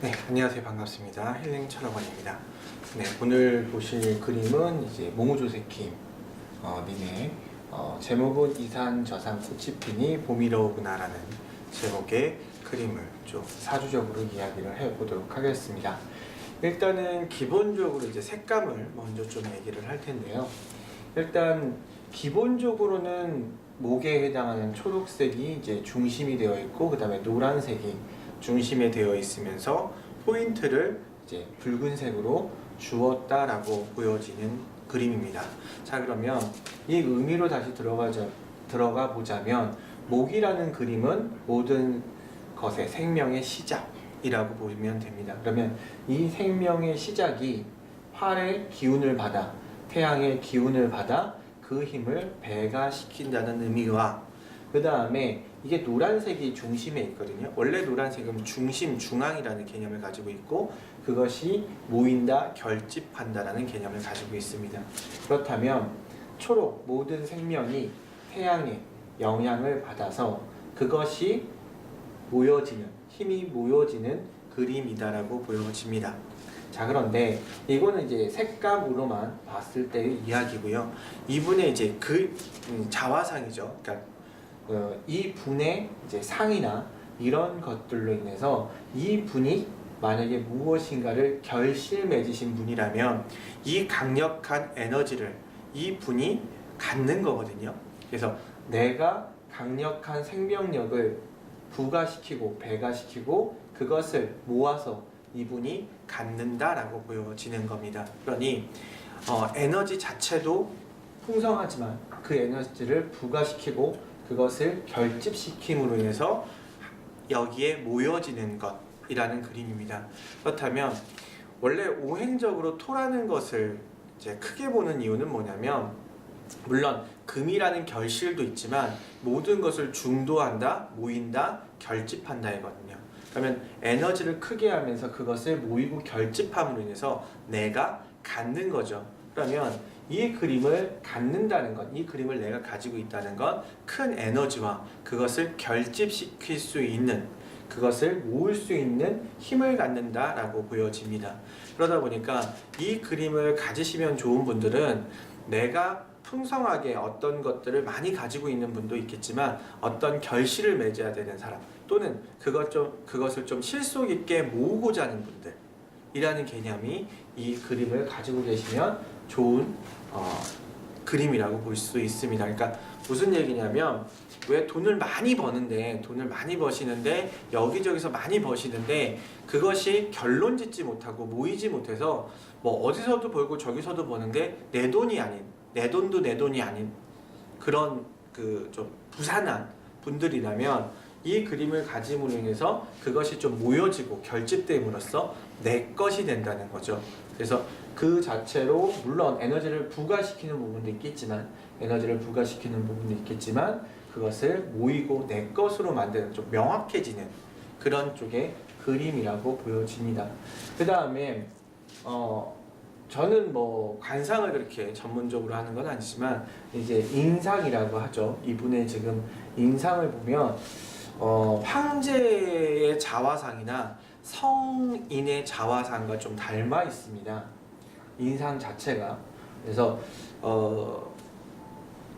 안녕하세요. 반갑습니다. 힐링 철학원입니다. 네, 오늘 보실 그림은 이제 모모조세킴 어, 님의 어, 제목은 이산 저산 꽃이 피니 봄이러 오구나라는 제목의 그림을 좀 사주적으로 이야기를 해보도록 하겠습니다. 일단은 기본적으로 이제 색감을 먼저 좀 얘기를 할 텐데요. 일단 기본적으로는 목에 해당하는 초록색이 이제 중심이 되어 있고 그 다음에 노란색이 중심에 되어 있으면서 포인트를 이제 붉은색으로 주었다라고 보여지는 그림입니다. 자 그러면 이 의미로 다시 들어가자 들어가 보자면 목이라는 그림은 모든 것의 생명의 시작이라고 보면 됩니다. 그러면 이 생명의 시작이 활의 기운을 받아 태양의 기운을 받아 그 힘을 배가시킨다는 의미와 그 다음에 이게 노란색이 중심에 있거든요. 원래 노란색은 중심, 중앙이라는 개념을 가지고 있고 그것이 모인다, 결집한다라는 개념을 가지고 있습니다. 그렇다면 초록 모든 생명이 태양의 영향을 받아서 그것이 모여지는 힘이 모여지는 그림이다라고 보여집니다. 자 그런데 이거는 이제 색감으로만 봤을 때의 이야기고요. 이분의 이제 그 음, 자화상이죠. 그러니까 어, 이 분의 이제 상이나 이런 것들로 인해서 이 분이 만약에 무엇인가를 결실 맺으신 분이라면 이 강력한 에너지를 이 분이 갖는 거거든요. 그래서 내가 강력한 생명력을 부가시키고 배가시키고 그것을 모아서 이분이 갖는다라고 보여지는 겁니다. 그러니 어, 에너지 자체도 풍성하지만 그 에너지를 부가시키고 그것을 결집시킴으로 인해서 여기에 모여지는 것이라는 그림입니다. 그렇다면 원래 오행적으로 토라는 것을 이제 크게 보는 이유는 뭐냐면 물론 금이라는 결실도 있지만 모든 것을 중도한다, 모인다, 결집한다 이거든요. 그러면 에너지를 크게 하면서 그것을 모이고 결집함으로 인해서 내가 갖는 거죠. 그러면 이 그림을 갖는다는 것, 이 그림을 내가 가지고 있다는 건큰 에너지와 그것을 결집시킬 수 있는 그것을 모을 수 있는 힘을 갖는다라고 보여집니다. 그러다 보니까 이 그림을 가지시면 좋은 분들은 내가 풍성하게 어떤 것들을 많이 가지고 있는 분도 있겠지만 어떤 결실을 맺어야 되는 사람 또는 그것 좀 그것을 좀 실속 있게 모으고자 하는 분들 이라는 개념이 이 그림을 가지고 계시면 좋은 어, 그림이라고 볼 수 있습니다. 그러니까 무슨 얘기냐면 왜 돈을 많이 버는데 돈을 많이 버시는데 여기저기서 많이 버시는데 그것이 결론 짓지 못하고 모이지 못해서 뭐 어디서도 벌고 저기서도 버는데 내 돈이 아닌 내 돈도 내 돈이 아닌 그런 그 좀 부산한 분들이라면 이 그림을 가짐으로 인해서 그것이 좀 모여지고 결집됨으로써 내 것이 된다는 거죠. 그래서 그 자체로 물론 에너지를 부가시키는 부분도 있겠지만 에너지를 부가시키는 부분도 있겠지만 그것을 모이고 내 것으로 만드는 좀 명확해지는 그런 쪽의 그림이라고 보여집니다. 그 다음에 어 저는 뭐 관상을 그렇게 전문적으로 하는 건 아니지만 이제 인상이라고 하죠. 이분의 지금 인상을 보면 어 황제의 자화상이나 성인의 자화상과 좀 닮아 있습니다. 인상 자체가 그래서 어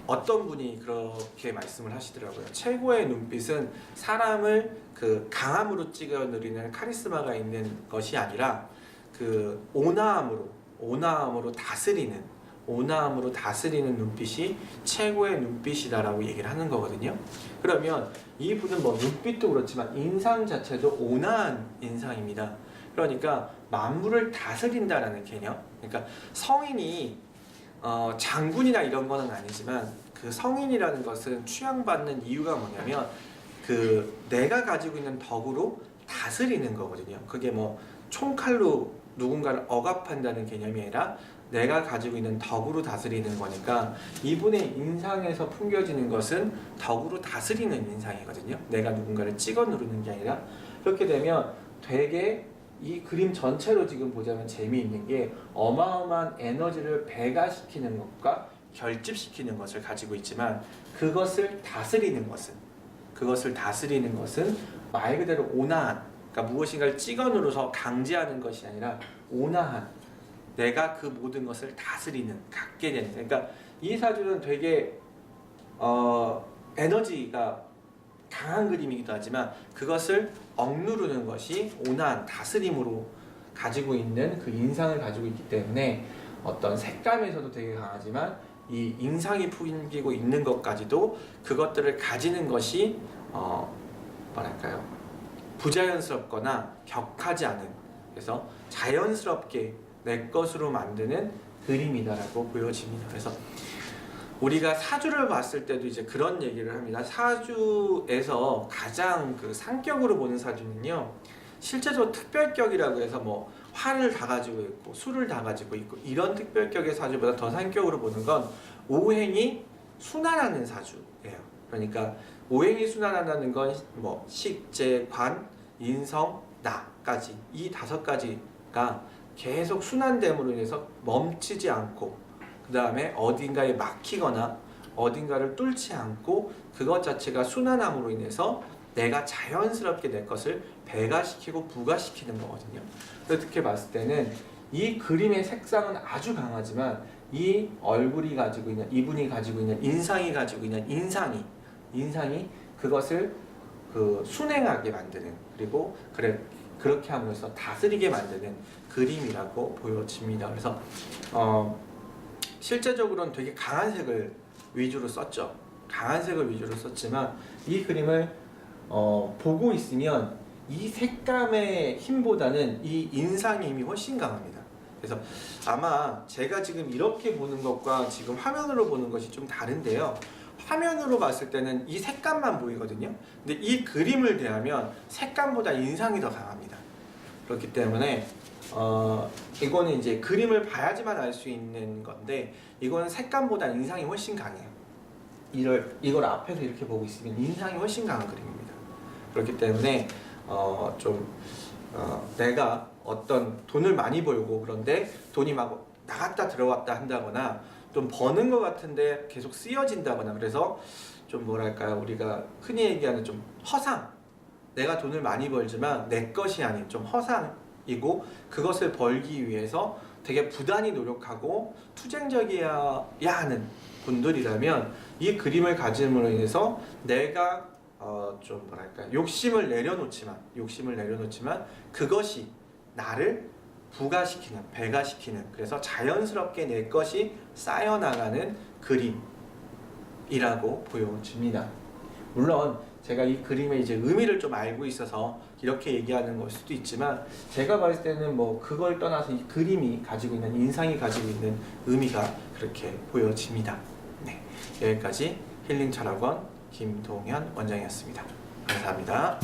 어떤 분이 그렇게 말씀을 하시더라고요. 최고의 눈빛은 사람을 그 강함으로 찍어 누리는 카리스마가 있는 것이 아니라 그 온화함으로 온화함으로 다스리는 온화함으로 다스리는 눈빛이 최고의 눈빛이다라고 얘기를 하는 거거든요. 그러면 이분은 뭐 눈빛도 그렇지만 인상 자체도 온화한 인상입니다. 그러니까 만물을 다스린다라는 개념. 그러니까 성인이 어, 장군이나 이런 거는 아니지만 그 성인이라는 것은 취향받는 이유가 뭐냐면 그 내가 가지고 있는 덕으로 다스리는 거거든요. 그게 뭐 총칼로 누군가를 억압한다는 개념이 아니라 내가 가지고 있는 덕으로 다스리는 거니까 이분의 인상에서 풍겨지는 것은 덕으로 다스리는 인상이거든요. 내가 누군가를 찍어 누르는 게 아니라 그렇게 되면 되게 이 그림 전체로 지금 보자면 재미있는 게 어마어마한 에너지를 배가시키는 것과 결집시키는 것을 가지고 있지만 그것을 다스리는 것은 그것을 다스리는 것은 말 그대로 온화한 그러니까 무엇인가를 찍어 눌러서 강제하는 것이 아니라 온화한 내가 그 모든 것을 다스리는 갖게 되는. 그러니까 이 사주는 되게 어, 에너지가 강한 그림이기도 하지만 그것을 억누르는 것이 온화한 다스림으로 가지고 있는 그 인상을 가지고 있기 때문에 어떤 색감에서도 되게 강하지만 이 인상이 풍기고 있는 것까지도 그것들을 가지는 것이 어 뭐랄까요? 부자연스럽거나 격하지 않은. 그래서 자연스럽게 내 것으로 만드는 그림이다라고 보여집니다. 그래서 우리가 사주를 봤을 때도 이제 그런 얘기를 합니다. 사주에서 가장 그 상격으로 보는 사주는요. 실제로 특별격이라고 해서 뭐 화를 다 가지고 있고 술을 다 가지고 있고 이런 특별격의 사주보다 더 상격으로 보는 건 오행이 순환하는 사주예요. 그러니까 오행이 순환한다는 건 뭐 식재, 관, 인성, 나까지 이 다섯 가지가 계속 순환됨으로 인해서 멈추지 않고 그 다음에 어딘가에 막히거나 어딘가를 뚫지 않고 그것 자체가 순환함으로 인해서 내가 자연스럽게 내 것을 배가시키고 부가시키는 거거든요. 그렇게 봤을 때는 이 그림의 색상은 아주 강하지만 이 얼굴이 가지고 있는 이분이 가지고 있는 인상이 가지고 있는 인상이 인상이 그것을 그 순행하게 만드는 그리고 그래 그렇게 함으로써 다스리게 만드는 그림이라고 보여집니다. 그래서 어 실제적으로는 되게 강한 색을 위주로 썼죠. 강한 색을 위주로 썼지만 이 그림을 어, 보고 있으면 이 색감의 힘보다는 이 인상의 힘이 훨씬 강합니다. 그래서 아마 제가 지금 이렇게 보는 것과 지금 화면으로 보는 것이 좀 다른데요. 화면으로 봤을 때는 이 색감만 보이거든요. 근데 이 그림을 대하면 색감보다 인상이 더 강합니다. 그렇기 때문에 어, 이거는 이제 그림을 봐야지만 알 수 있는 건데 이거는 색감보다 인상이 훨씬 강해요. 이걸 이걸 앞에서 이렇게 보고 있으면 인상이 훨씬 강한 그림입니다. 그렇기 때문에 어, 좀 어, 내가 어떤 돈을 많이 벌고 그런데 돈이 막 나갔다 들어왔다 한다거나 좀 버는 것 같은데 계속 쓰여진다거나 그래서 좀 뭐랄까요 우리가 흔히 얘기하는 좀 허상 내가 돈을 많이 벌지만 내 것이 아닌 좀 허상이고 그것을 벌기 위해서 되게 부단히 노력하고 투쟁적이어야 하는 분들이라면 이 그림을 가짐으로 인해서 내가 어 좀 뭐랄까 욕심을 내려놓지만 욕심을 내려놓지만 그것이 나를 부가시키는 배가시키는 그래서 자연스럽게 내 것이 쌓여 나가는 그림이라고 보여집니다. 물론 제가 이 그림의 이제 의미를 좀 알고 있어서 이렇게 얘기하는 걸 수도 있지만 제가 봤을 때는 뭐 그걸 떠나서 이 그림이 가지고 있는 인상이 가지고 있는 의미가 그렇게 보여집니다. 네, 여기까지 힐링 철학원 김동현 원장이었습니다. 감사합니다.